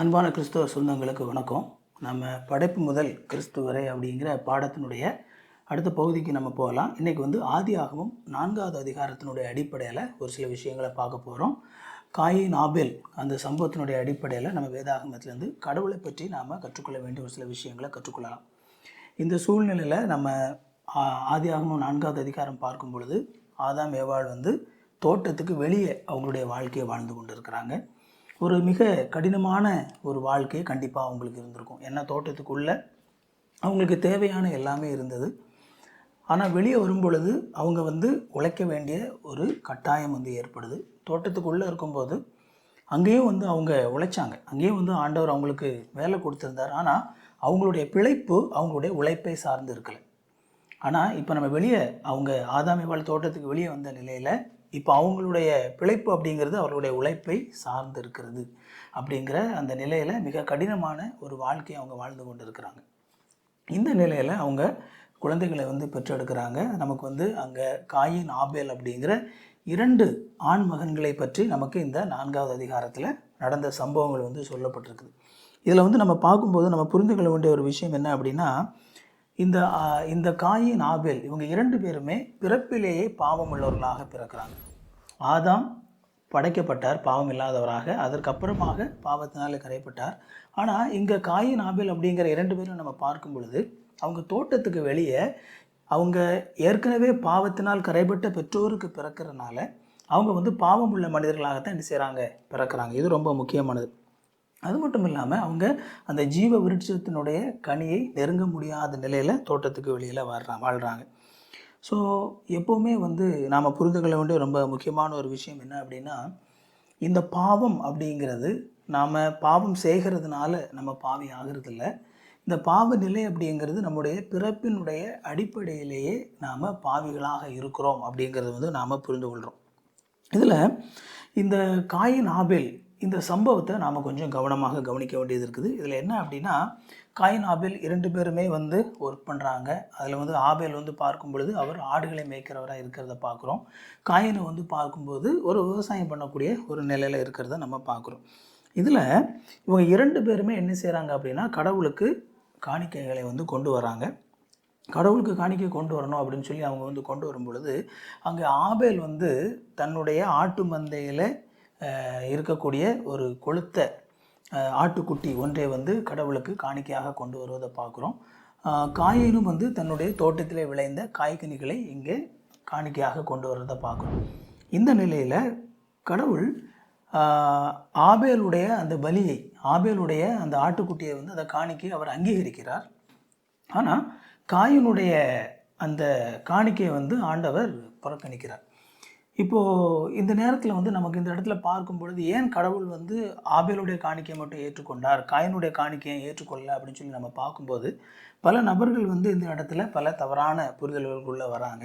அன்பான கிறிஸ்துவ சொந்தங்களுக்கு வணக்கம். நம்ம படைப்பு முதல் கிறிஸ்து வரை அப்படிங்கிற பாடத்தினுடைய அடுத்த பகுதிக்கு நம்ம போகலாம். இன்றைக்கி வந்து ஆதி ஆகமம் நான்காவது அதிகாரத்தினுடைய அடிப்படையில் ஒரு சில விஷயங்களை பார்க்க போகிறோம் காயின் ஆபெல் அந்த சம்பவத்தினுடைய அடிப்படையில் நம்ம வேதாகமத்திலேருந்து கடவுளை பற்றி நாம் கற்றுக்கொள்ள வேண்டிய ஒரு சில விஷயங்களை கற்றுக்கொள்ளலாம். இந்த சூழ்நிலையில் நம்ம ஆ- ஆதி ஆகமும் நான்காவது அதிகாரம் பார்க்கும் பொழுது ஆதாம் ஏவாள் வந்து தோட்டத்துக்கு வெளியே அவங்களுடைய வாழ்க்கையை வாழ்ந்து கொண்டு இருக்கிறாங்க ஒரு மிக கடினமான ஒரு வாழ்க்கை கண்டிப்பாக அவங்களுக்கு இருந்திருக்கும். ஏன்னா தோட்டத்துக்குள்ளே அவங்களுக்கு தேவையான எல்லாமே இருந்தது. ஆனால் வெளியே வரும் பொழுது அவங்க வந்து உழைக்க வேண்டிய ஒரு கட்டாயம் வந்து ஏற்படுது. தோட்டத்துக்குள்ளே இருக்கும்போது அங்கேயும் வந்து அவங்க உழைச்சாங்க. அங்கேயும் வந்து ஆண்டவர் அவங்களுக்கு வேலை கொடுத்துருந்தார். ஆனால் அவங்களுடைய பிழைப்பு அவங்களுடைய உழைப்பை சார்ந்து இருக்கலை. ஆனால் இப்போ நம்ம வெளியே அவங்க ஆதாமிவாள் தோட்டத்துக்கு வெளியே வந்த நிலையில் இப்போ அவங்களுடைய பிழைப்பு அப்படிங்கிறது அவர்களுடைய உழைப்பை சார்ந்து இருக்கிறது அப்படிங்கிற அந்த நிலையில் மிக கடினமான ஒரு வாழ்க்கையை அவங்க வாழ்ந்து கொண்டு இருக்கிறாங்க இந்த நிலையில் அவங்க குழந்தைகளை வந்து பெற்றெடுக்கிறாங்க. நமக்கு வந்து அங்கே காயின் ஆபேல் அப்படிங்கிற இரண்டு ஆண் மகன்களை பற்றி நமக்கு இந்த நான்காவது அதிகாரத்தில் நடந்த சம்பவங்கள் வந்து சொல்லப்பட்டிருக்குது. இதில் வந்து நம்ம பார்க்கும்போது நம்ம புரிந்து கொள்ள வேண்டிய ஒரு விஷயம் என்ன அப்படின்னா இந்த இந்த காயின் ஆபேல் இவங்க இரண்டு பேருமே பிறப்பிலேயே பாவம் உள்ளவர்களாக பிறக்கிறாங்க. ஆதாம் படைக்கப்பட்டார் பாவம் இல்லாதவராக அதற்கப்புறமாக பாவத்தினால் கரைப்பட்டார் ஆனால் இங்கே காயின் ஆபேல் அப்படிங்கிற இரண்டு பேரும் நம்ம பார்க்கும் பொழுது அவங்க தோட்டத்துக்கு வெளியே அவங்க ஏற்கனவே பாவத்தினால் கரைபட்ட பெற்றோருக்கு பிறக்கிறனால அவங்க வந்து பாவம் உள்ள மனிதர்களாகத்தான் என்ன செய்கிறாங்க பிறக்கிறாங்க. இது ரொம்ப முக்கியமானது. அது மட்டும் இல்லாமல் அவங்க அந்த ஜீவ விருட்சத்தினுடைய கனியை நெருங்க முடியாத நிலையில் தோட்டத்துக்கு வெளியில் வர்றா வாழ்கிறாங்க ஸோ எப்போவுமே வந்து நாம் புரிந்து கொள்ள வேண்டிய ரொம்ப முக்கியமான ஒரு விஷயம் என்ன அப்படின்னா இந்த பாவம் அப்படிங்கிறது நாம் பாவம் செய்கிறதுனால நம்ம பாவி ஆகிறதில்ல. இந்த பாவ நிலை அப்படிங்கிறது நம்முடைய பிறப்பினுடைய அடிப்படையிலேயே நாம் பாவிகளாக இருக்கிறோம் அப்படிங்கிறது வந்து நாம் புரிந்து கொள்கிறோம் இதில் இந்த காயின் ஆபேல் இந்த சம்பவத்தை நாம் கொஞ்சம் கவனமாக கவனிக்க வேண்டியது இருக்குது. இதில் என்ன அப்படின்னா காயின் ஆபேல் இரண்டு பேருமே வந்து ஒர்க் பண்ணுறாங்க அதில் வந்து ஆபேல் வந்து பார்க்கும் பொழுது அவர் ஆடுகளை மேய்க்கிறவராக இருக்கிறத பார்க்குறோம். காயினை வந்து பார்க்கும்போது ஒரு விவசாயம் பண்ணக்கூடிய ஒரு நிலையில் இருக்கிறத நம்ம பார்க்குறோம். இதில் இவங்க இரண்டு பேருமே என்ன செய்கிறாங்க அப்படின்னா கடவுளுக்கு காணிக்கைகளை வந்து கொண்டு வராங்க. கடவுளுக்கு காணிக்கை கொண்டு வரணும் அப்படின்னு சொல்லி அவங்க வந்து கொண்டு வரும் பொழுது அங்கே ஆபேல் வந்து தன்னுடைய ஆட்டு மந்தையில் இருக்கக்கூடிய ஒரு கொளுத்த ஆட்டுக்குட்டி ஒன்றை வந்து கடவுளுக்கு காணிக்கையாக கொண்டு வருவதை பார்க்குறோம். காயினும் வந்து தன்னுடைய தோட்டத்திலே விளைந்த காய்கனிகளை இங்கே காணிக்கையாக கொண்டு வர்றதை பார்க்குறோம். இந்த நிலையில் கடவுள் ஆபேலுடைய அந்த பலியை ஆபேலுடைய அந்த ஆட்டுக்குட்டியை வந்து அந்த காணிக்கை அவர் அங்கீகரிக்கிறார். ஆனால் காயினுடைய அந்த காணிக்கையை வந்து ஆண்டவர் புறக்கணிக்கிறார். இப்போது இந்த நேரத்தில் வந்து நமக்கு இந்த இடத்துல பார்க்கும் பொழுது ஏன் கடவுள் வந்து ஆபேலுடைய காணிக்கையை மட்டும் ஏற்றுக்கொண்டார் காயினுடைய காணிக்கையை ஏற்றுக்கொள்ளல அப்படின்னு சொல்லி நம்ம பார்க்கும்போது பல நபர்கள் வந்து இந்த இடத்துல பல தவறான புரிதல்களுக்குள்ளே வராங்க.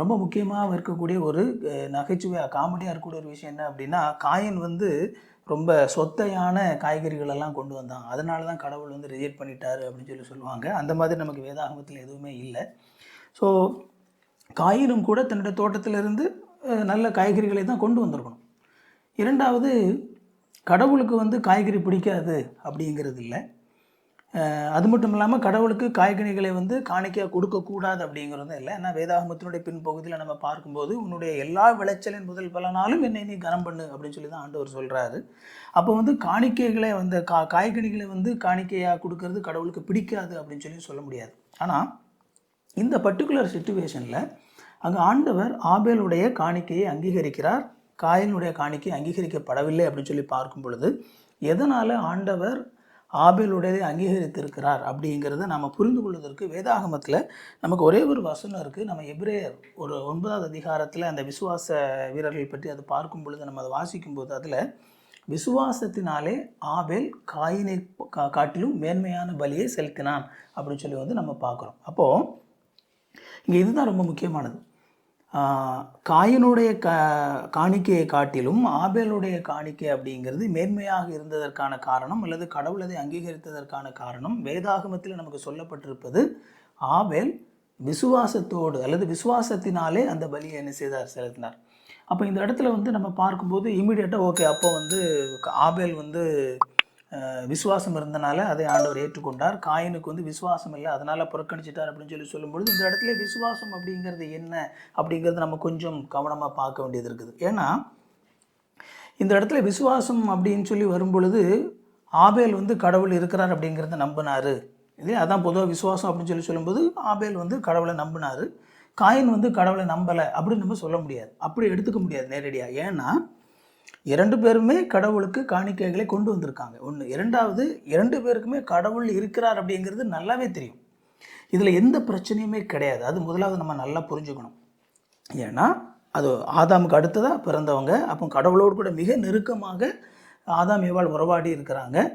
ரொம்ப முக்கியமாக இருக்கக்கூடிய ஒரு நகைச்சுவையாக காமெடியாக இருக்கக்கூடிய ஒரு விஷயம் என்ன அப்படின்னா காயின் வந்து ரொம்ப சொத்தையான காய்கறிகளெல்லாம் கொண்டு வந்தான். அதனால தான் கடவுள் வந்து ரிஜெக்ட் பண்ணிட்டாரு அப்படின்னு சொல்லி சொல்லுவாங்க. அந்த மாதிரி நமக்கு வேதாகமத்தில் எதுவுமே இல்லை. ஸோ காயினும் கூட தன்னுடைய தோட்டத்திலிருந்து நல்ல காய்கறிகளை தான் கொண்டு வந்திருக்கணும். இரண்டாவது கடவுளுக்கு வந்து காய்கறி பிடிக்காது அப்படிங்கிறது இல்லை. அது மட்டும் இல்லாமல் கடவுளுக்கு காய்கனிகளை வந்து காணிக்கையாக கொடுக்கக்கூடாது அப்படிங்கிறதும் இல்லை. ஏன்னா வேதாகமத்தினுடைய பின்பகுதியில் நம்ம பார்க்கும்போது உன்னுடைய எல்லா விளைச்சலின் முதல் பலனாலும் என்னை நீ கனம் பண்ணு அப்படின்னு சொல்லி தான் ஆண்டவர் சொல்கிறாரு அப்போ வந்து காணிக்கைகளை வந்து கா காய்கனிகளை வந்து காணிக்கையாக கொடுக்கறது கடவுளுக்கு பிடிக்காது அப்படின்னு சொல்லி சொல்ல முடியாது. ஆனால் இந்த பர்டிகுலர் சுச்சுவேஷனில் அங்கே ஆண்டவர் ஆபேலுடைய காணிக்கையை அங்கீகரிக்கிறார். காயினுடைய காணிக்கை அங்கீகரிக்கப்படவில்லை அப்படின்னு சொல்லி பார்க்கும் பொழுது எதனால் ஆண்டவர் ஆபேலுடையதை அங்கீகரித்திருக்கிறார் அப்படிங்கிறத நம்ம புரிந்து கொள்வதற்கு வேதாகமத்தில் நமக்கு ஒரே ஒரு வசனம் இருக்குது நம்ம எப்ரேயர் ஒரு ஒன்பதாவது அதிகாரத்தில் அந்த விசுவாச வீரர்கள் பற்றி அதை பார்க்கும் பொழுது நம்ம அதை வாசிக்கும்போது அதில் விசுவாசத்தினாலே ஆபேல் காயினை கா- காட்டிலும் மேன்மையான பலியை செலுத்தினான் அப்படின்னு சொல்லி வந்து நம்ம பார்க்குறோம். அப்போது இங்கே இதுதான் ரொம்ப முக்கியமானது. காயினுடைய க காணிக்கையை காட்டிலும் ஆபேலுடைய காணிக்கை அப்படிங்கிறது மேன்மையாக இருந்ததற்கான காரணம் அல்லது கடவுள் அதை அங்கீகரித்ததற்கான காரணம். வேதாகமத்தில் நமக்கு சொல்லப்பட்டிருப்பது ஆபேல் விசுவாசத்தோடு அல்லது விசுவாசத்தினாலே அந்த பலியை என்ன செய்தார்? செலுத்தினார். அப்போ இந்த இடத்துல வந்து நம்ம பார்க்கும்போது இமீடியட்டாக ஓகே அப்போ வந்து ஆபேல் வந்து விசுவாசம் இருந்தனால அதை ஆண்டவர் ஏற்றுக்கொண்டார். காயினுக்கு வந்து விசுவாசம் இல்லை அதனால் புறக்கணிச்சிட்டார் அப்படின்னு சொல்லி சொல்லும்பொழுது இந்த இடத்துல விசுவாசம் அப்படிங்கிறது என்ன அப்படிங்கிறது நம்ம கொஞ்சம் கவனமாக பார்க்க வேண்டியது இருக்குது. ஏன்னா இந்த இடத்துல விசுவாசம் அப்படின்னு சொல்லி வரும்பொழுது ஆபேல் வந்து கடவுள் இருக்கிறார் அப்படிங்கிறத நம்பினாரு. இல்லையா? அதான் பொதுவாக விசுவாசம் அப்படின்னு சொல்லி சொல்லும்போது ஆபேல் வந்து கடவுளை நம்பினாரு. காயின் வந்து கடவுளை நம்பலை அப்படின்னு நம்ம சொல்ல முடியாது. அப்படி எடுத்துக்க முடியாது நேரடியாக ஏன்னா இரண்டு பேருமே கடவுளுக்கு காணிக்கைகளை கொண்டு வந்திருக்காங்க. ஒன்று இரண்டாவது இரண்டு பேருக்குமே கடவுள் இருக்கிறார் அப்படிங்கிறது நல்லாவே தெரியும். இதில் எந்த பிரச்சனையுமே கிடையாது. அது முதலாவது நம்ம நல்லா புரிஞ்சுக்கணும். ஏன்னா அது ஆதாமுக்கு அடுத்ததாக பிறந்தவங்க அப்போ கடவுளோடு கூட மிக நெருக்கமாக ஆதாம் ஏவாள் உறவாடி இருக்கிறாங்க.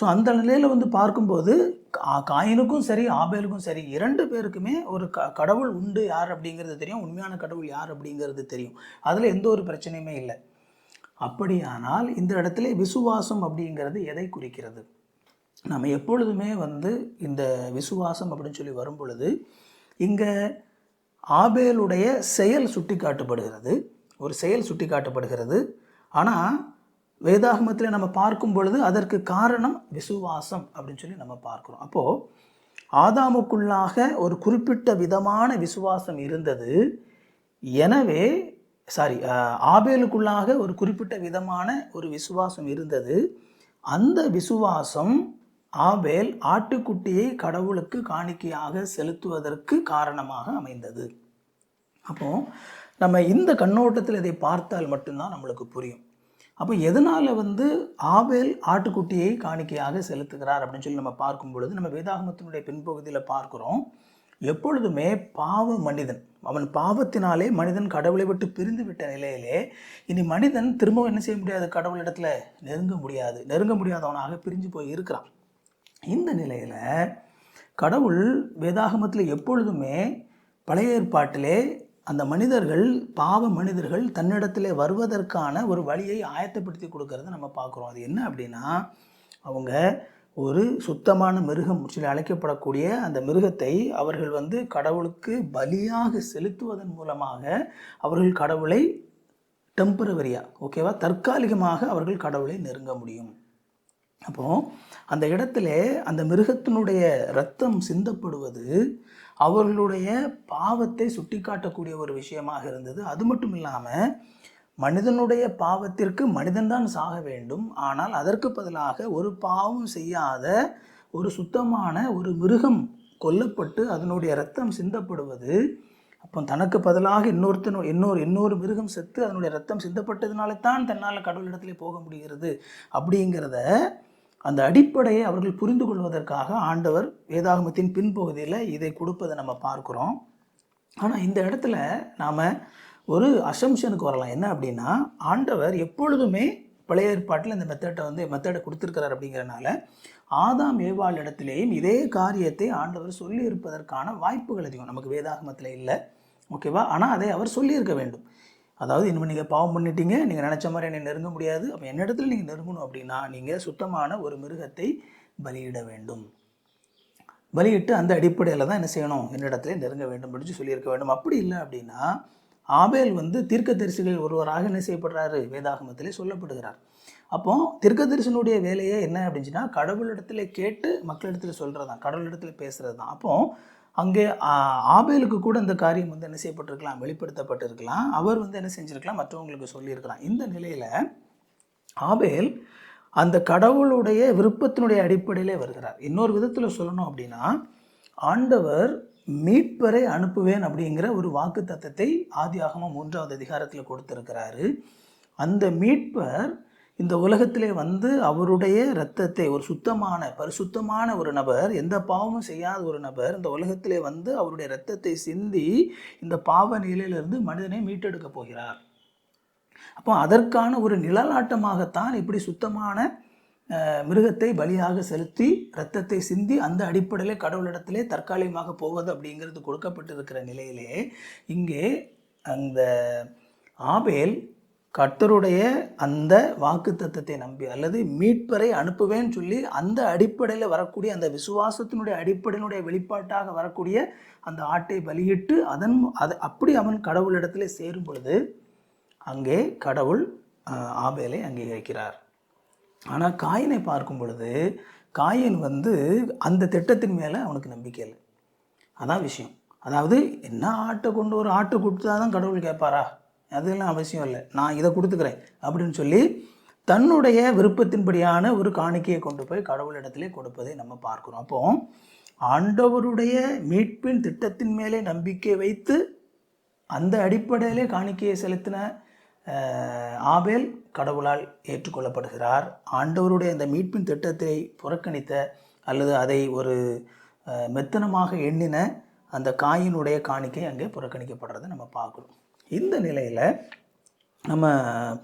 ஸோ அந்த நிலையில் வந்து பார்க்கும்போது கா- காயினுக்கும் சரி ஆபேலுக்கும் சரி இரண்டு பேருக்குமே ஒரு க கடவுள் உண்டு யார் அப்படிங்கிறது தெரியும். உண்மையான கடவுள் யார் அப்படிங்கிறது தெரியும். அதில் எந்த ஒரு பிரச்சனையுமே இல்லை. அப்படியானால் இந்த இடத்துல விசுவாசம் அப்படிங்கிறது எதை குறிக்கிறது? நம்ம எப்பொழுதுமே வந்து இந்த விசுவாசம் அப்படின்னு சொல்லி வரும் பொழுது இங்கே ஆபேலுடைய செயல் சுட்டி காட்டப்படுகிறது ஒரு செயல் சுட்டி காட்டப்படுகிறது ஆனால் வேதாகமத்தில் நம்ம பார்க்கும் பொழுது அதற்கு காரணம் விசுவாசம் அப்படின்னு சொல்லி நம்ம பார்க்குறோம். அப்போது ஆதாமுக்குள்ளாக ஒரு குறிப்பிட்ட விதமான விசுவாசம் இருந்தது. எனவே சாரி ஆபேலுக்குள்ளாக ஒரு குறிப்பிட்ட விதமான ஒரு விசுவாசம் இருந்தது. அந்த விசுவாசம் ஆபேல் ஆட்டுக்குட்டியை கடவுளுக்கு காணிக்கையாக செலுத்துவதற்கு காரணமாக அமைந்தது. அப்போ நம்ம இந்த கண்ணோட்டத்தில் இதை பார்த்தால் மட்டும்தான் நம்மளுக்கு புரியும். அப்போ எதனால் வந்து ஆபேல் ஆட்டுக்குட்டியை காணிக்கையாக செலுத்துகிறார் அப்படின்னு சொல்லி நம்ம பார்க்கும் பொழுது நம்ம வேதாகமத்தினுடைய பின்பகுதியில் பார்க்குறோம். எப்பொழுதுமே பாவ மனிதன் அவன் பாவத்தினாலே மனிதன் கடவுளை விட்டு பிரிந்து விட்ட நிலையிலே இனி மனிதன் திரும்பவும் என்ன செய்ய முடியாது? கடவுளிடத்தில் நெருங்க முடியாது. நெருங்க முடியாதவனாக பிரிஞ்சு போய் இருக்கிறான். இந்த நிலையில் கடவுள் வேதாகமத்தில் எப்பொழுதுமே பழைய ஏற்பாட்டிலே அந்த மனிதர்கள் பாவ மனிதர்கள் தன்னிடத்திலே வருவதற்கான ஒரு வழியை ஆயத்தப்படுத்தி கொடுக்கறத நம்ம பார்க்குறோம். அது என்ன அப்படின்னா அவங்க ஒரு சுத்தமான மிருகம் சில அழைக்கப்படக்கூடிய அந்த மிருகத்தை அவர்கள் வந்து கடவுளுக்கு பலியாக செலுத்துவதன் மூலமாக அவர்கள் கடவுளை டெம்பரவரியாக ஓகேவா தற்காலிகமாக அவர்கள் கடவுளை நெருங்க முடியும். அப்போது அந்த இடத்துல அந்த மிருகத்தினுடைய ரத்தம் சிந்தப்படுவது அவர்களுடைய பாவத்தை சுட்டிக்காட்டக்கூடிய ஒரு விஷயமாக இருந்தது. அது மட்டும் இல்லாமல் மனிதனுடைய பாவத்திற்கு மனிதன்தான் சாக வேண்டும். ஆனால் அதற்கு பதிலாக ஒரு பாவம் செய்யாத ஒரு சுத்தமான ஒரு மிருகம் கொல்லப்பட்டு அதனுடைய ரத்தம் சிந்தப்படுவது அப்போ தனக்கு பதிலாக இன்னொருத்தன் இன்னொரு இன்னொரு மிருகம் செத்து அதனுடைய ரத்தம் சிந்தப்பட்டதுனால தான் தன்னால் கடவுளிடத்திலே போக முடிகிறது. அப்படிங்கிறத அந்த அடிப்படையை அவர்கள் புரிந்து கொள்வதற்காக ஆண்டவர் வேதாகமத்தின் பின்பகுதியில் இதை கொடுப்பதை நம்ம பார்க்குறோம். ஆனால் இந்த இடத்துல நாம் ஒரு அசம்ஷனுக்கு வரலாம். என்ன அப்படின்னா ஆண்டவர் எப்பொழுதுமே பழைய ஏற்பாட்டில் இந்த மெத்தடை வந்து மெத்தடை கொடுத்துருக்கிறார் அப்படிங்கிறனால ஆதாம் ஏவாள் இடத்திலேயும் இதே காரியத்தை ஆண்டவர் சொல்லியிருப்பதற்கான வாய்ப்புகள் அதிகம். நமக்கு வேதாகமத்தில் இல்லை ஓகேவா ஆனால் அதை அவர் சொல்லியிருக்க வேண்டும். அதாவது இனிமேல் நீங்கள் பாவம் பண்ணிட்டீங்க நீங்கள் நினச்ச மாதிரி என்னை நெருங்க முடியாது. அப்போ என்னிடத்துல நீங்கள் நெருங்கணும் அப்படின்னா நீங்கள் சுத்தமான ஒரு மிருகத்தை பலியிட வேண்டும். பலியிட்டு அந்த அடிப்படையில் தான் என்ன செய்யணும்? என்னிடத்துல நெருங்க வேண்டும் அப்படின்னு சொல்லியிருக்க வேண்டும். அப்படி இல்லை அப்படின்னா ஆபேல் வந்து தீர்க்கதரிசிகள் ஒருவராக என்ன செய்யப்படுறாரு? வேதாகமத்திலே சொல்லப்படுகிறார். அப்போ தீர்க்கதரிசனுடைய வேலையே என்ன அப்படின்னா கடவுளிடத்துல கேட்டு மக்களிடத்துல சொல்கிறது தான் கடவுளிடத்துல பேசுகிறது தான் அப்போ அங்கே ஆபேலுக்கு கூட இந்த காரியம் வந்து என்ன செய்யப்பட்டிருக்கலாம் வெளிப்படுத்தப்பட்டிருக்கலாம். அவர் வந்து என்ன செஞ்சிருக்கலாம் மற்றவங்களுக்கு சொல்லியிருக்கலாம். இந்த நிலையில் ஆபேல் அந்த கடவுளுடைய விருப்பத்தினுடைய அடிப்படையிலே வருகிறார். இன்னொரு விதத்தில் சொல்லணும் அப்படின்னா ஆண்டவர் மீட்பரை அனுப்புவேன் அப்படிங்கிற ஒரு வாக்கு தத்தத்தை ஆதியாகமம் மூன்றாவது அதிகாரத்தில் கொடுத்துருக்கிறாரு. அந்த மீட்பர் இந்த உலகத்திலே வந்து அவருடைய இரத்தத்தை ஒரு சுத்தமான பரிசுத்தமான ஒரு நபர் எந்த பாவமும் செய்யாத ஒரு நபர் இந்த உலகத்திலே வந்து அவருடைய இரத்தத்தை சிந்தி இந்த பாவ நிலையிலிருந்து மனிதனை மீட்டெடுக்க போகிறார். அப்போ அதற்கான ஒரு நிழலாட்டமாகத்தான் இப்படி சுத்தமான மிருகத்தை பலியாக செலுத்தி இரத்தத்தை சிந்தி அந்த அடிப்படையில் கடவுளிடத்திலே தற்காலிகமாக போவது அப்படிங்கிறது கொடுக்கப்பட்டிருக்கிற நிலையிலே இங்கே அந்த ஆபேல் கர்த்தருடைய அந்த வாக்கு நம்பி அல்லது மீட்பரை அனுப்புவேன்னு சொல்லி அந்த அடிப்படையில் வரக்கூடிய அந்த விசுவாசத்தினுடைய அடிப்படையினுடைய வெளிப்பாட்டாக வரக்கூடிய அந்த ஆட்டை பலியிட்டு அதன் அது அப்படி அவன் கடவுளிடத்தில் சேரும் பொழுது அங்கே கடவுள் ஆபேலை அங்கீகரிக்கிறார். ஆனால் காயினை பார்க்கும் பொழுது காயின் வந்து அந்த திட்டத்தின் மேலே அவனுக்கு நம்பிக்கை இல்லை. அதான் விஷயம். அதாவது என்ன ஆட்டை கொண்டு ஒரு ஆட்டை கொடுத்தா தான் கடவுள் கேட்பாரா? அதெல்லாம் அவசியம் இல்லை. நான் இதை கொடுத்துக்கிறேன் அப்படின்னு சொல்லி தன்னுடைய விருப்பத்தின்படியான ஒரு காணிக்கையை கொண்டு போய் கடவுளிடத்திலே கொடுப்பதை நம்ம பார்க்குறோம். அப்போ ஆண்டவருடைய மீட்பின் திட்டத்தின் மேலே நம்பிக்கை வைத்து அந்த அடிப்படையிலே காணிக்கையை செலுத்தின ஆபேல் கடவுளால் ஏற்றுக்கொள்ளப்படுகிறார். ஆண்டவருடைய அந்த மீட்பின் திட்டத்தை புறக்கணித்த அல்லது அதை ஒரு மெத்தனமாக எண்ணின அந்த காயினுடைய காணிக்கை அங்கே புறக்கணிக்கப்படுறதை நம்ம பார்க்குறோம். இந்த நிலையில் நம்ம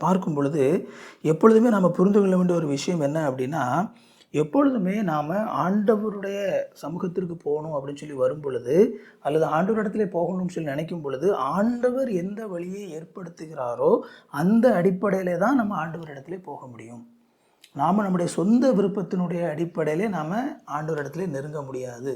பார்க்கும் பொழுது எப்பொழுதுமே நம்ம புரிந்து கொள்ள வேண்டிய ஒரு விஷயம் என்ன அப்படின்னா எப்பொழுதுமே நாம் ஆண்டவருடைய சமூகத்திற்கு போகணும் அப்படின்னு சொல்லி வரும் பொழுது அல்லது ஆண்டவரிடத்திலே போகணும்னு சொல்லி நினைக்கும் பொழுது ஆண்டவர் எந்த வழியை ஏற்படுத்துகிறாரோ அந்த அடிப்படையிலே தான் நம்ம ஆண்டவர் இடத்துல போக முடியும். நாம் நம்முடைய சொந்த விருப்பத்தினுடைய அடிப்படையிலே நாம் ஆண்டவர் இடத்துல நெருங்க முடியாது.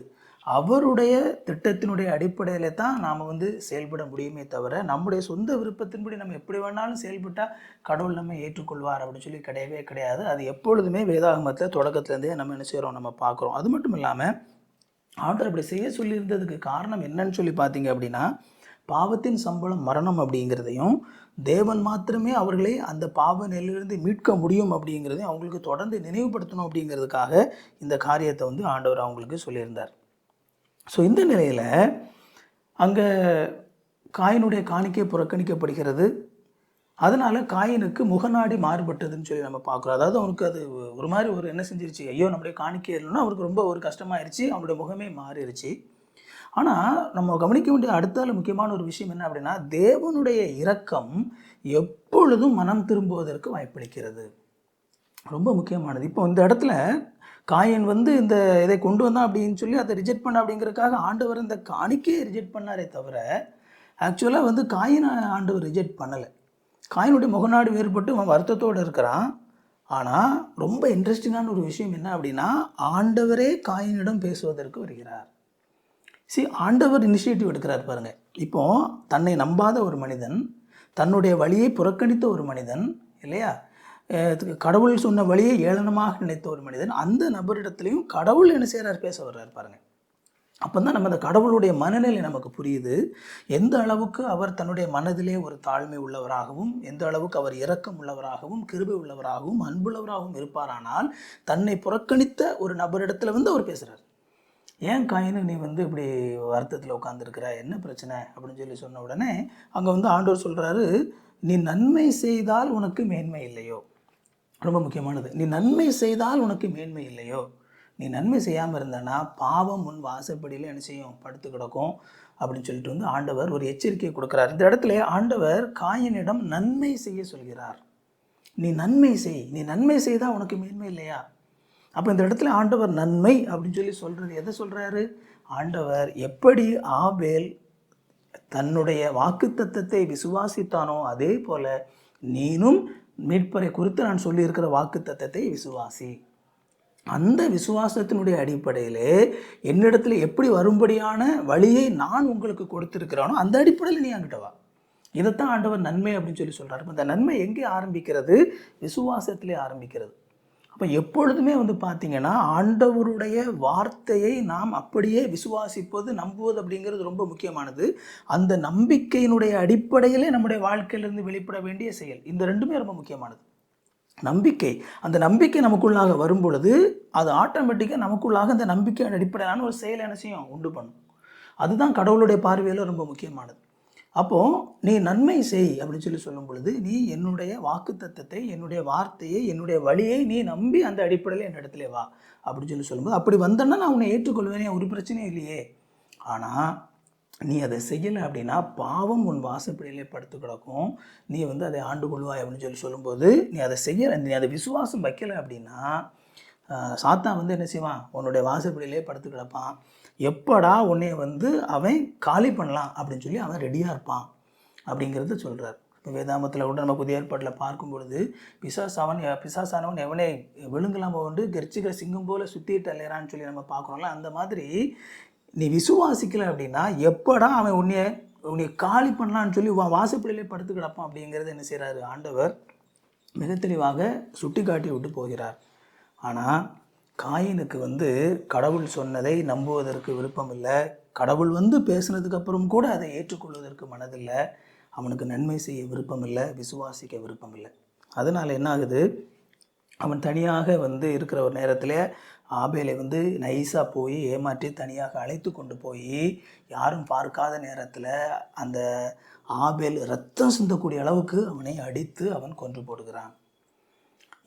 அவருடைய திட்டத்தினுடைய அடிப்படையில தான் நாம் வந்து செயல்பட முடியுமே தவிர நம்முடைய சொந்த விருப்பத்தின்படி நம்ம எப்படி வேணாலும் செயல்பட்டால் கடவுள் நம்ம ஏற்றுக்கொள்வார் அப்படின்னு சொல்லி கிடையவே கிடையாது. அது எப்பொழுதுமே வேதாகமத்தில் தொடக்கத்துலேருந்தே நம்ம என்ன செய்கிறோம் நம்ம பார்க்குறோம். அது மட்டும் இல்லாமல் ஆண்டவர் அப்படி செய்ய சொல்லியிருந்ததுக்கு காரணம் என்னன்னு சொல்லி பார்த்தீங்க அப்படின்னா பாவத்தின் சம்பளம் மரணம் அப்படிங்கிறதையும் தேவன் மாத்திரமே அவர்களை அந்த பாவ நிலையிலிருந்து மீட்க முடியும் அப்படிங்கிறதையும் அவங்களுக்கு தொடர்ந்து நினைவுபடுத்தணும் அப்படிங்கிறதுக்காக இந்த காரியத்தை வந்து ஆண்டவர் அவங்களுக்கு சொல்லியிருந்தார். ஸோ இந்த நிலையில் அங்கே காயினுடைய காணிக்கை புறக்கணிக்கப்படுகிறது. அதனால் காயினுக்கு முகநாடி மாறுபட்டதுன்னு சொல்லி நம்ம பார்க்குறோம். அதாவது அவனுக்கு அது ஒரு மாதிரி ஒரு என்ன செஞ்சிருச்சு? ஐயோ நம்முடைய காணிக்கை இல்லைன்னா அவருக்கு ரொம்ப ஒரு கஷ்டமாயிருச்சு. அவனுடைய முகமே மாறிடுச்சு ஆனால் நம்ம கவனிக்க வேண்டிய அடுத்தால முக்கியமான ஒரு விஷயம் என்ன அப்படின்னா தேவனுடைய இரக்கம் எப்பொழுதும் மனம் திரும்புவதற்கு வாய்ப்பளிக்கிறது. ரொம்ப முக்கியமானது. இப்போ இந்த இடத்துல காயன் வந்து இந்த இதை கொண்டு வந்தான் அப்படின்னு சொல்லி அதை ரிஜெக்ட் பண்ண அப்படிங்கிறதுக்காக ஆண்டவர் இந்த காணிக்கையை ரிஜெக்ட் பண்ணாரே தவிர ஆக்சுவலாக வந்து காயினை ஆண்டவர் ரிஜெக்ட் பண்ணலை. காயினுடைய முகநாடு வேறுபட்டு அவன் வருத்தத்தோடு இருக்கிறான். ஆனால் ரொம்ப இன்ட்ரெஸ்டிங்கான ஒரு விஷயம் என்ன அப்படின்னா ஆண்டவரே காயினிடம் பேசுவதற்கு வருகிறார். சி ஆண்டவர் இனிஷியேட்டிவ் எடுக்கிறார் பாருங்கள் இப்போ தன்னை நம்பாத ஒரு மனிதன் தன்னுடைய வழியை புறக்கணித்த ஒரு மனிதன் இல்லையா? கடவுள் சொன்ன வழியை ஏளனமாக நினைத்த ஒரு மனிதன் அந்த நபரிடத்துலையும் கடவுள் என்ன செய்கிறார் பேச வர்றார் பாருங்க. அப்போ தான் நம்ம அந்த கடவுளுடைய மனநிலை நமக்கு புரியுது. எந்த அளவுக்கு அவர் தன்னுடைய மனதிலே ஒரு தாழ்மை உள்ளவராகவும் எந்த அளவுக்கு அவர் இரக்கம் உள்ளவராகவும் கிருபை உள்ளவராகவும் அன்புள்ளவராகவும் இருப்பாரானால் தன்னை புறக்கணித்த ஒரு நபரிடத்துல வந்து அவர் பேசுகிறார் ஏன் காயினு நீ வந்து இப்படி வருத்தத்தில் உட்காந்துருக்கிற என்ன பிரச்சனை? அப்படின்னு சொல்லி சொன்ன உடனே அங்கே வந்து ஆண்டவர் சொல்கிறாரு நீ நன்மை செய்தால் உனக்கு மேன்மை இல்லையோ? ரொம்ப முக்கியமானது. நீ நன்மை செய்தால் உனக்கு மேன்மை இல்லையோ? நீ நன்மை செய்யாமல் இருந்தனா பாவம் உன் வாசப்படியில் என்ன செய்யும்? படுத்து கிடக்கும் அப்படின்னு சொல்லிட்டு வந்து ஆண்டவர் ஒரு எச்சரிக்கையை கொடுக்குறார். இந்த இடத்துல ஆண்டவர் காயினிடம் நன்மை செய்ய சொல்கிறார். நீ நன்மை செய். நீ நன்மை செய்தால் உனக்கு மேன்மை இல்லையா? அப்போ இந்த இடத்துல ஆண்டவர் நன்மை அப்படின்னு சொல்லி சொல்கிறது எதை சொல்கிறாரு ஆண்டவர் எப்படி ஆபேல் தன்னுடைய வாக்குத்தத்தத்தை விசுவாசித்தானோ அதே போல நீனும் மீட்பரை குறித்து நான் சொல்லியிருக்கிற வாக்குத்தத்தத்தை விசுவாசி. அந்த விசுவாசத்தினுடைய அடிப்படையிலே என்னிடத்துல எப்படி வரும்படியான வழியை நான் உங்களுக்கு கொடுத்துருக்கிறானோ அந்த அடிப்படையில் நீ அங்கிட்ட வா. இதைத்தான் ஆண்டவர் நன்மை அப்படின்னு சொல்லி சொல்கிறார் அந்த நன்மை எங்கே ஆரம்பிக்கிறது? விசுவாசத்திலே ஆரம்பிக்கிறது. அப்போ எப்பொழுதுமே வந்து பார்த்தீங்கன்னா ஆண்டவருடைய வார்த்தையை நாம் அப்படியே விசுவாசிப்பது நம்புவது அப்படிங்கிறது ரொம்ப முக்கியமானது. அந்த நம்பிக்கையினுடைய அடிப்படையிலே நம்முடைய வாழ்க்கையிலிருந்து வெளிப்பட வேண்டிய செயல். இந்த ரெண்டுமே ரொம்ப முக்கியமானது. நம்பிக்கை. அந்த நம்பிக்கை நமக்குள்ளாக வரும் பொழுது அது ஆட்டோமேட்டிக்காக நமக்குள்ளாக அந்த நம்பிக்கையின் அடிப்படையிலான ஒரு செயல் என்ன செய்யும்? உண்டு பண்ணும். அதுதான் கடவுளுடைய பார்வையில் ரொம்ப முக்கியமானது. அப்போது நீ நன்மை செய் அப்படின்னு சொல்லி சொல்லும் பொழுது நீ என்னுடைய வாக்குத்தத்தத்தை என்னுடைய வார்த்தையை என்னுடைய வழியை நீ நம்பி அந்த அடிப்படையில் என் இடத்துல வா அப்படின்னு சொல்லி சொல்லும்போது அப்படி வந்தேன்னா நான் உன்னை ஏற்றுக்கொள்வேனே ஒரு பிரச்சனையும் இல்லையே. ஆனால் நீ அதை செய்யலை அப்படின்னா பாவம் உன் வாசப்படியிலே படுத்து கிடக்கும். நீ வந்து அதை ஆண்டு கொள்வாய் அப்படின்னு சொல்லி சொல்லும்போது நீ அதை செய்யலை நீ அதை விசுவாசம் வைக்கலை அப்படின்னா சாத்தா சாத்தான் வந்து என்ன செய்வான்? உன்னுடைய வாசப்படியிலே படுத்து கிடப்பான். எப்படா உன்னைய வந்து அவன் காலி பண்ணலாம் அப்படின்னு சொல்லி அவன் ரெடியாக இருப்பான் அப்படிங்கிறத சொல்கிறார் இப்போ வேதாமத்தில் கூட நம்ம புதிய ஏற்பாட்டில் பார்க்கும் பொழுது பிசாசாவன் பிசாசானவன் எவனே விழுங்கலாம வந்து கெரிச்சிக்கிற சிங்கம் போல் சுற்றிட்டு அலையறான்னு சொல்லி நம்ம பார்க்குறோம்ல அந்த மாதிரி நீ விசுவாசிக்கல அப்படின்னா எப்படா அவன் உன்னைய உன்னை காலி பண்ணலான்னு சொல்லி உன் வாசப்பிள்ளையிலே படுத்து கிடப்பான் அப்படிங்கிறது என்ன செய்கிறாரு ஆண்டவர்? மிக தெளிவாக சுட்டி காட்டி விட்டு போகிறார். ஆனால் காயினுக்கு வந்து கடவுள் சொன்னதை நம்புவதற்கு விருப்பம் இல்லை கடவுள் வந்து பேசுனதுக்கு அப்புறம் கூட அதை ஏற்றுக்கொள்வதற்கு மனதில்லை. அவனுக்கு நன்மை செய்ய விருப்பம் இல்லை விசுவாசிக்க விருப்பம் இல்லை அதனால் என்ன ஆகுது அவன் தனியாக வந்து இருக்கிற ஒரு நேரத்தில் ஆபேலை வந்து நைஸாக போய் ஏமாற்றி தனியாக அழைத்து கொண்டு போய் யாரும் பார்க்காத நேரத்தில் அந்த ஆபேல் ரத்தம் சிந்தக்கூடிய அளவுக்கு அவனை அடித்து அவன் கொன்று போடுகிறான்.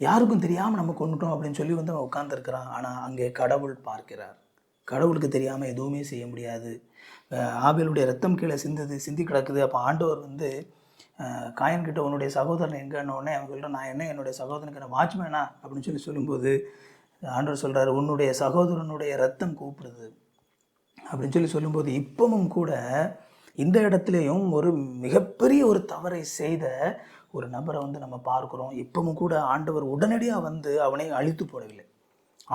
யாருக்கும் தெரியாமல் நம்ம கொண்டுட்டோம் அப்படின்னு சொல்லி வந்து அவன் உட்காந்துருக்கிறான் ஆனால் அங்கே கடவுள் பார்க்கிறார். கடவுளுக்கு தெரியாமல் எதுவுமே செய்ய முடியாது. ஆபேலுடைய ரத்தம் கீழே சிந்தது சிந்தி கிடக்குது. அப்போ ஆண்டவர் வந்து காயன்கிட்ட உன்னுடைய சகோதரன் எங்கன்னொடனே அவன் சொல்கிறான் நான் என்ன என்னுடைய சகோதரனுக்கு என்ன வாட்ச்மேனா? அப்படின்னு சொல்லி சொல்லும்போது ஆண்டவர் சொல்கிறாரு உன்னுடைய சகோதரனுடைய ரத்தம் கூப்பிடுது. அப்படின்னு சொல்லி சொல்லும்போது இப்பவும் கூட இந்த இடத்துலையும் ஒரு மிகப்பெரிய ஒரு தவறை செய்த ஒரு நபரை வந்து நம்ம பார்க்குறோம். இப்பவும் கூட ஆண்டவர் உடனடியாக வந்து அவனை அழித்து போடவில்லை.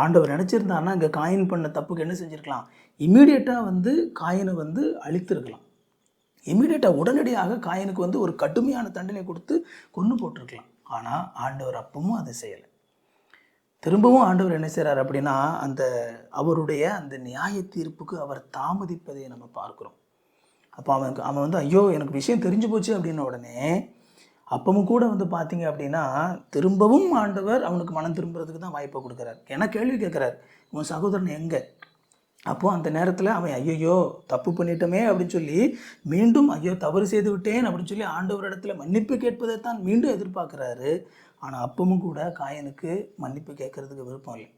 ஆண்டவர் நினச்சிருந்தாருன்னா இங்கே காயின் பண்ண தப்புக்கு என்ன செஞ்சுருக்கலாம்? இம்மீடியட்டாக வந்து காயினை வந்து அழித்திருக்கலாம். இம்மீடியட்டாக உடனடியாக காயினுக்கு வந்து ஒரு கடுமையான தண்டனை கொடுத்து கொன்று போட்டிருக்கலாம். ஆனால் ஆண்டவர் அப்பவும் அதை செய்யலை. திரும்பவும் ஆண்டவர் என்ன செய்கிறார் அப்படின்னா அந்த அவருடைய அந்த நியாய தீர்ப்புக்கு அவர் தாமதிப்பதை நம்ம பார்க்குறோம். அப்போ அவனுக்கு அவன் வந்து ஐயோ எனக்கு விஷயம் தெரிஞ்சு போச்சு அப்படின்ன உடனே அப்பவும் கூட வந்து பார்த்தீங்க அப்படின்னா திரும்பவும் ஆண்டவர் அவனுக்கு மனம் திரும்புறதுக்கு தான் வாய்ப்பை கொடுக்குறார். ஏன்னா கேள்வி கேட்குறார். உன் சகோதரன் எங்கே? அப்போது அந்த நேரத்தில் அவன் ஐயையோ தப்பு பண்ணிட்டோமே அப்படின்னு சொல்லி மீண்டும் ஐயோ தவறு செய்து விட்டேன் அப்படின்னு சொல்லி ஆண்டவரிடத்துல மன்னிப்பு கேட்பதைத்தான் மீண்டும் எதிர்பார்க்குறாரு. ஆனால் அப்பவும் கூட காயனுக்கு மன்னிப்பு கேட்கறதுக்கு விருப்பம் இல்லை.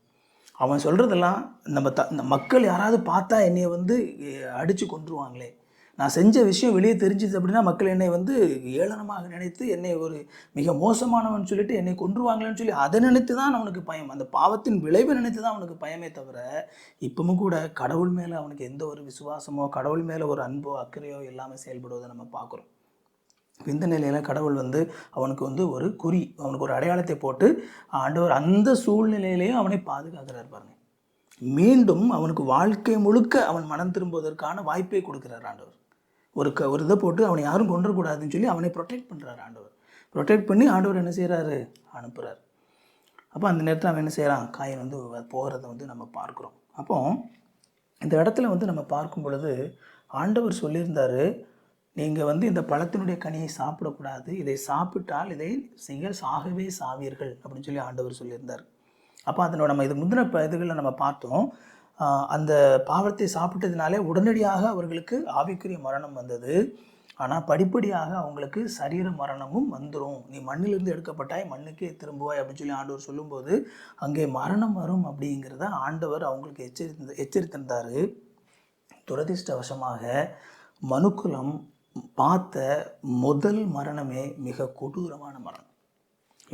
அவன் சொல்கிறதெல்லாம் நம்ம த மக்கள் யாராவது பார்த்தா என்னைய வந்து அடித்து கொன்றுவாங்களே. நான் செஞ்ச விஷயம் வெளியே தெரிஞ்சிது அப்படின்னா மக்கள் என்னை வந்து ஏளனமாக நினைத்து என்னை ஒரு மிக மோசமானவன் சொல்லிட்டு என்னை கொன்றுவாங்களேன்னு சொல்லி அதை நினைத்து தான் அவனுக்கு பயம். அந்த பாவத்தின் விளைவை நினைத்து தான் அவனுக்கு பயமே தவிர இப்பவும் கூட கடவுள் மேலே அவனுக்கு எந்த ஒரு விசுவாசமோ கடவுள் மேலே ஒரு அன்போ அக்கறையோ இல்லாமல் செயல்படுவதை நம்ம பார்க்குறோம். இந்த நிலையில் கடவுள் வந்து அவனுக்கு வந்து ஒரு குறி அவனுக்கு ஒரு அடையாளத்தை போட்டு ஆண்டவர் அந்த சூழ்நிலையிலையும் அவனை பாதுகாக்கிறார் பாருங்க. மீண்டும் அவனுக்கு வாழ்க்கை முழுக்க அவன் மனம் திரும்புவதற்கான வாய்ப்பை கொடுக்கிறார் ஆண்டவர். ஒரு க ஒரு இதை போட்டு அவனை யாரும் கொண்டுடக்கூடாதுன்னு சொல்லி அவனை ப்ரொடெக்ட் பண்ணுறாரு ஆண்டவர். ப்ரொடெக்ட் பண்ணி ஆண்டவர் என்ன செய்கிறாரு அனுப்புகிறார் அப்போ அந்த நேரத்தில் அவன் என்ன செய்கிறான் காயன் வந்து போகிறத வந்து நம்ம பார்க்குறோம். அப்போ இந்த இடத்துல வந்து நம்ம பார்க்கும் பொழுது ஆண்டவர் சொல்லியிருந்தாரு நீங்கள் வந்து இந்த பழத்தினுடைய கனியை சாப்பிடக்கூடாது. இதை சாப்பிட்டால் இதை நீங்கள் சாகவே சாவீர்கள். அப்படின்னு சொல்லி ஆண்டவர் சொல்லியிருந்தார். அப்போ அதனோட நம்ம இது முந்தின இதுகளில் நம்ம பார்த்தோம் அந்த பாவத்தை சாப்பிட்டதுனாலே உடனடியாக அவர்களுக்கு ஆவிக்குரிய மரணம் வந்தது. ஆனால் படிப்படியாக அவங்களுக்கு சரீர மரணமும் வந்துடும் நீ மண்ணிலிருந்து எடுக்கப்பட்டாய் மண்ணுக்கே திரும்புவாய் அப்படின்னு சொல்லி ஆண்டவர் சொல்லும்போது அங்கே மரணம் வரும் அப்படிங்கிறத ஆண்டவர் அவங்களுக்கு எச்சரித்து எச்சரித்திருந்தார். துரதிர்ஷ்டவசமாக மனுக்குலம் பார்த்த முதல் மரணமே மிக கொடூரமான மரணம்.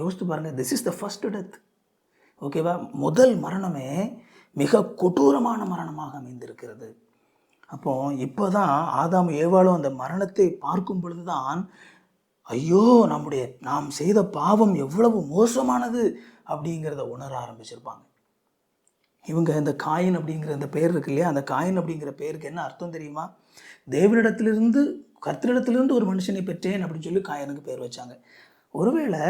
யோசித்து பாருங்கள் this is the first death ஓகேவா முதல் மரணமே மிக கொடூரமான மரணமாக அமைந்திருக்கிறது. அப்போ இப்போ தான் ஆதாம் ஏவாளும் அந்த மரணத்தை பார்க்கும் பொழுது தான் ஐயோ நம்முடைய நாம் செய்த பாவம் எவ்வளவு மோசமானது அப்படிங்கிறத உணர ஆரம்பிச்சிருப்பாங்க. இவங்க இந்த காயின் அப்படிங்கிற இந்த பெயர் இருக்கு இல்லையா? அந்த காயின் அப்படிங்கிற பெயருக்கு என்ன அர்த்தம் தெரியுமா? தேவனிடத்திலிருந்து கர்த்தரிடத்திலிருந்து ஒரு மனுஷனை பெற்றேன் அப்படின்னு சொல்லி காயனுக்கு பேர் வச்சாங்க. ஒருவேளை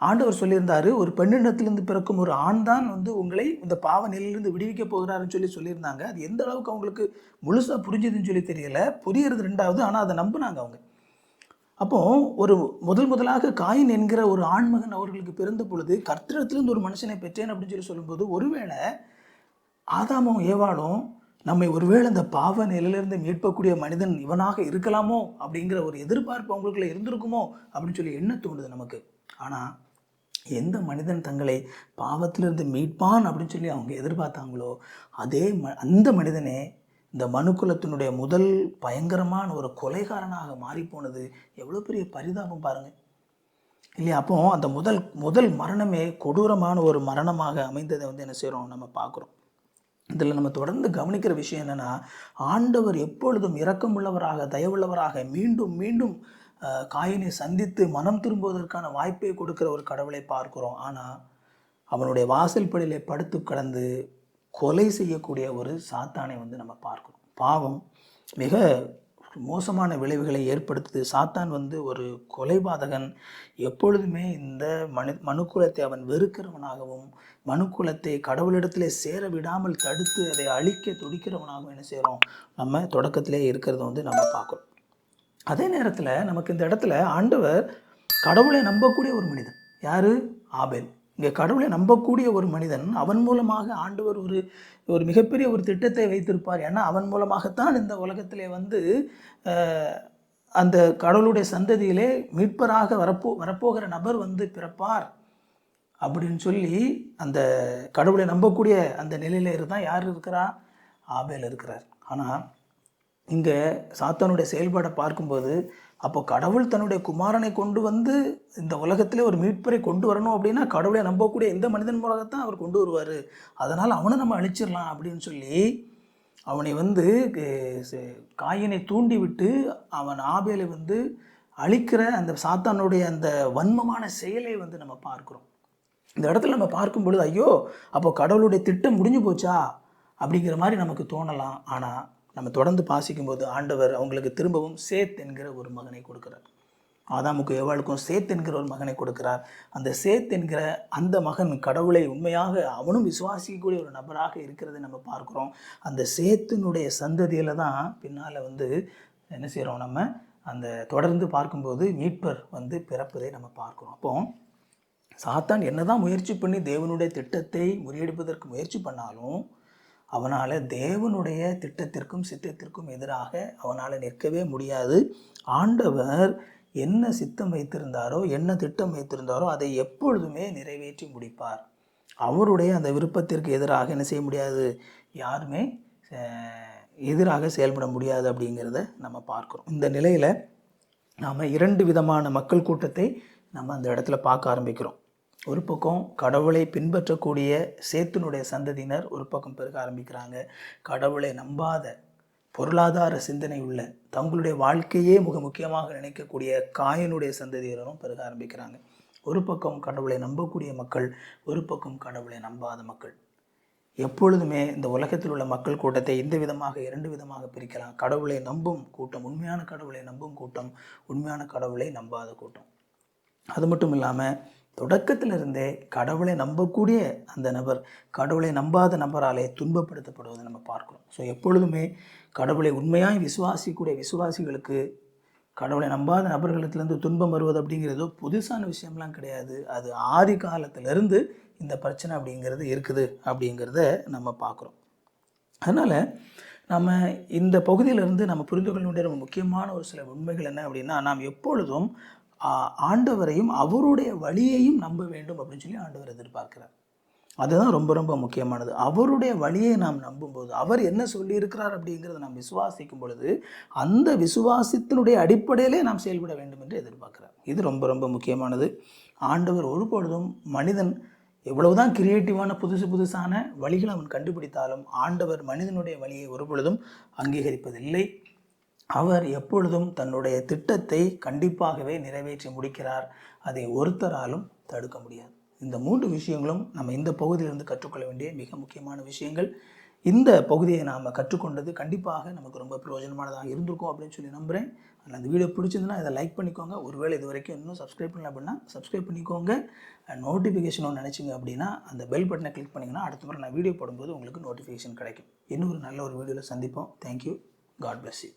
ஆண்டவர் சொல்லியிருந்தார் ஒரு பெண்ணிடத்திலிருந்து பிறக்கும் ஒரு ஆண் தான் வந்து உங்களை இந்த பாவ நிலையிலிருந்து விடுவிக்க போகிறாருன்னு சொல்லி சொல்லியிருந்தாங்க. அது எந்த அளவுக்கு அவங்களுக்கு முழுசாக புரிஞ்சுதுன்னு சொல்லி தெரியல. புரியறது ரெண்டாவது ஆனால் அதை நம்பினாங்க அவங்க. அப்போ ஒரு முதல் முதலாக காயின் என்கிற ஒரு ஆண்மகன் அவர்களுக்கு பிறந்த பொழுது கர்த்தரிடத்திலிருந்து ஒரு மனுஷனை பெற்றேன் அப்படின்னு சொல்லி சொல்லும்போது ஒருவேளை ஆதாமும் ஏவாளும் நம்மை ஒருவேளை இந்த பாவ நிலையிலிருந்து மீட்பக்கூடிய மனிதன் இவனாக இருக்கலாமோ அப்படிங்கிற ஒரு எதிர்பார்ப்பு அவங்களுக்குள்ள இருந்திருக்குமோ அப்படின்னு சொல்லி என்ன தோணுது நமக்கு. ஆனால் எந்த மனிதன் தங்களை பாவத்திலிருந்து மீட்பான் அப்படின்னு சொல்லி அவங்க எதிர்பார்த்தாங்களோ அதே ம அந்த மனிதனே இந்த மனுக்குலத்தினுடைய முதல் பயங்கரமான ஒரு கொலைகாரனாக மாறிப்போனது எவ்வளோ பெரிய பரிதாபம் பாருங்கள் இல்லையா? அப்போ அந்த முதல் முதல் மரணமே கொடூரமான ஒரு மரணமாக அமைந்ததை வந்து என்ன செய்கிறோம் நம்ம பார்க்குறோம். இதில் நம்ம தொடர்ந்து கவனிக்கிற விஷயம் என்னென்னா ஆண்டவர் எப்பொழுதும் இரக்கமுள்ளவராக தயவுள்ளவராக மீண்டும் மீண்டும் காயினை சந்தித்து மனம் திரும்புவதற்கான வாய்ப்பை கொடுக்கிற ஒரு கடவுளை பார்க்கிறோம். ஆனால் அவனுடைய வாசல் படியிலே படுத்து கடந்து கொலை செய்யக்கூடிய ஒரு சாத்தானை வந்து நம்ம பார்க்கிறோம். பாவம் மிக மோசமான விளைவுகளை ஏற்படுத்துது. சாத்தான் வந்து ஒரு கொலைபாதகன். எப்பொழுதுமே இந்த மனு மனுக்குலத்தை அவன் வெறுக்கிறவனாகவும் மனுக்குலத்தை கடவுளிடத்திலே சேர விடாமல் தடுத்து அதை அழிக்க துடிக்கிறவனாகவும் என்ன செய்கிறோம் நம்ம தொடக்கத்திலே இருக்கிறத வந்து நம்ம பார்க்குறோம். அதே நேரத்தில் நமக்கு இந்த இடத்துல ஆண்டவர் கடவுளை நம்பக்கூடிய ஒரு மனிதன். யார்? ஆபேல். இங்கே கடவுளை நம்பக்கூடிய ஒரு மனிதன் அவன் மூலமாக ஆண்டவர் ஒரு ஒரு மிகப்பெரிய ஒரு திட்டத்தை வைத்திருப்பார். ஏன்னா அவன் மூலமாகத்தான் இந்த உலகத்திலே வந்து அந்த கடவுளுடைய சந்ததியிலே மீட்பராக வரப்போ வரப்போகிற நபர் வந்து பிறப்பார். அப்படின்னு சொல்லி அந்த கடவுளை நம்பக்கூடிய அந்த நிலையில தான் யார் இருக்கிறா? ஆபேல் இருக்கிறார். ஆனால் இங்கே சாத்தானுடைய செயல்பாடை பார்க்கும்போது அப்போ கடவுள் தன்னுடைய குமாரனை கொண்டு வந்து இந்த உலகத்திலே ஒரு மீட்பரை கொண்டு வரணும் அப்படின்னா கடவுளை நம்பக்கூடிய எந்த மனிதன் மூலகத்தான் அவர் கொண்டு வருவார். அதனால் அவனை நம்ம அழிச்சிடலாம் அப்படின்னு சொல்லி அவனை வந்து காயினை தூண்டி விட்டு அவன் ஆபேலை வந்து அழிக்கிற அந்த சாத்தானுடைய அந்த வன்மமான செயலை வந்து நம்ம பார்க்குறோம். இந்த இடத்துல நம்ம பார்க்கும் பொழுது ஐயோ அப்போ கடவுளுடைய திட்டம் முடிஞ்சு போச்சா? அப்படிங்கிற மாதிரி நமக்கு தோணலாம். ஆனால் நம்ம தொடர்ந்து பாசிக்கும்போது ஆண்டவர் அவங்களுக்கு திரும்பவும் சேத் என்கிற ஒரு மகனை கொடுக்கிறார். ஆதாமுக்கு எவ்வாளுக்கும் சேத் என்கிற ஒரு மகனை கொடுக்கிறார். அந்த சேத் என்கிற அந்த மகன் கடவுளை உண்மையாக அவனும் விசுவாசிக்கக்கூடிய ஒரு நபராக இருக்கிறதை நம்ம பார்க்குறோம். அந்த சேத்தினுடைய சந்ததியில் தான் பின்னால் வந்து என்ன செய்கிறோம் நம்ம? அந்த தொடர்ந்து பார்க்கும்போது மீட்பர் வந்து பிறப்பதை நம்ம பார்க்குறோம். அப்போ சாத்தான் என்னதான் முயற்சி பண்ணி தேவனுடைய திட்டத்தை முறியடிப்பதற்கு முயற்சி பண்ணாலும் அவனால் தேவனுடைய திட்டத்திற்கும் சித்தத்திற்கும் எதிராக அவனால் நிற்கவே முடியாது. ஆண்டவர் என்ன சித்தம் வைத்திருந்தாரோ என்ன திட்டம் வைத்திருந்தாரோ அதை எப்பொழுதுமே நிறைவேற்றி முடிப்பார். அவருடைய அந்த விருப்பத்திற்கு எதிராக என்ன செய்ய முடியாது? யாருமே எதிராக செயல்பட முடியாது அப்படிங்கிறத நம்ம பார்க்குறோம். இந்த நிலையில் நாம் இரண்டு விதமான மக்கள் கூட்டத்தை நம்ம அந்த இடத்துல பார்க்க ஆரம்பிக்கிறோம். ஒரு பக்கம் கடவுளை பின்பற்றக்கூடிய சேத்துனுடைய சந்ததியினர் ஒரு பக்கம் பெருக ஆரம்பிக்கிறாங்க. கடவுளை நம்பாத பொருளாதார சிந்தனை உள்ள தங்களுடைய வாழ்க்கையே மிக முக்கியமாக நினைக்கக்கூடிய காயனுடைய சந்ததியினரும் பெருக ஆரம்பிக்கிறாங்க. ஒரு பக்கம் கடவுளை நம்பக்கூடிய மக்கள் ஒரு பக்கம் கடவுளை நம்பாத மக்கள். எப்பொழுதுமே இந்த உலகத்தில் உள்ள மக்கள் கூட்டத்தை இந்த விதமாக இரண்டு விதமாக பிரிக்கலாம். கடவுளை நம்பும் கூட்டம் உண்மையான கடவுளை நம்பும் கூட்டம் உண்மையான கடவுளை நம்பாத கூட்டம். அது மட்டும் இல்லாமல் தொடக்கத்திலிருந்தே கடவுளை நம்பக்கூடிய அந்த நபர் கடவுளை நம்பாத நபராலே துன்பப்படுத்தப்படுவதை நம்ம பார்க்கிறோம். ஸோ எப்பொழுதுமே கடவுளை உண்மையாக விசுவாசிக்கூடிய விசுவாசிகளுக்கு கடவுளை நம்பாத நபர்களிடத்துலேருந்து துன்பம் வருவது அப்படிங்கிறதோ புதுசான விஷயம்லாம் கிடையாது. அது ஆதி காலத்திலிருந்து இந்த பிரச்சனை அப்படிங்கிறது இருக்குது அப்படிங்கிறத நம்ம பார்க்குறோம். அதனால் நம்ம இந்த பகுதியிலிருந்து நம்ம புரிந்து கொள்ள வேண்டிய ரொம்ப முக்கியமான ஒரு சில உண்மைகள் என்ன அப்படின்னா நாம் எப்பொழுதும் ஆண்டவரையும் அவருடைய வழியையும் நம்ப வேண்டும் அப்படின்னு சொல்லி ஆண்டவர் எதிர்பார்க்கிறார். அதுதான் ரொம்ப ரொம்ப முக்கியமானது. அவருடைய வழியை நாம் நம்பும்போது அவர் என்ன சொல்லியிருக்கிறார் அப்படிங்கிறத நாம் விசுவாசிக்கும் பொழுது அந்த விசுவாசத்தினுடைய அடிப்படையிலே நாம் செயல்பட வேண்டும் என்று எதிர்பார்க்கிறார். இது ரொம்ப ரொம்ப முக்கியமானது. ஆண்டவர் ஒருபொழுதும் மனிதன் எவ்வளவுதான் கிரியேட்டிவான புதுசு புதுசான வழிகளை அவன் கண்டுபிடித்தாலும் ஆண்டவர் மனிதனுடைய வழியை ஒருபொழுதும் அங்கீகரிப்பதில்லை. அவர் எப்பொழுதும் தன்னுடைய திட்டத்தை கண்டிப்பாகவே நிறைவேற்றி முடிக்கிறார். அதை ஒருத்தராலும் தடுக்க முடியாது. இந்த மூன்று விஷயங்களும் நம்ம இந்த பகுதியிலிருந்து கற்றுக்கொள்ள வேண்டிய மிக முக்கியமான விஷயங்கள். இந்த பகுதியை நாம் கற்றுக்கொண்டது கண்டிப்பாக நமக்கு ரொம்ப பிரயோஜனமானதாக இருந்திருக்கும் அப்படின்னு சொல்லி நம்புகிறேன் அதில் அந்த வீடியோ பிடிச்சிருந்தனா இதை லைக் பண்ணிக்கோங்க. ஒருவேளை இது வரைக்கும் இன்னும் சப்ஸ்கிரைப் பண்ணல அப்படின்னா சப்ஸ்கிரைப் பண்ணிக்கோங்க. நோட்டிஃபிகேஷன் ஒன்று நினச்சிங்க அப்படின்னா அந்த பெல் பட்டனை கிளிக் பண்ணிங்கன்னா அடுத்த முறை நான் வீடியோ போடும்போது உங்களுக்கு நோட்டிஃபிகேஷன் கிடைக்கும். இன்னும் ஒரு நல்ல ஒரு வீடியோவில் சந்திப்போம். Thank you God bless you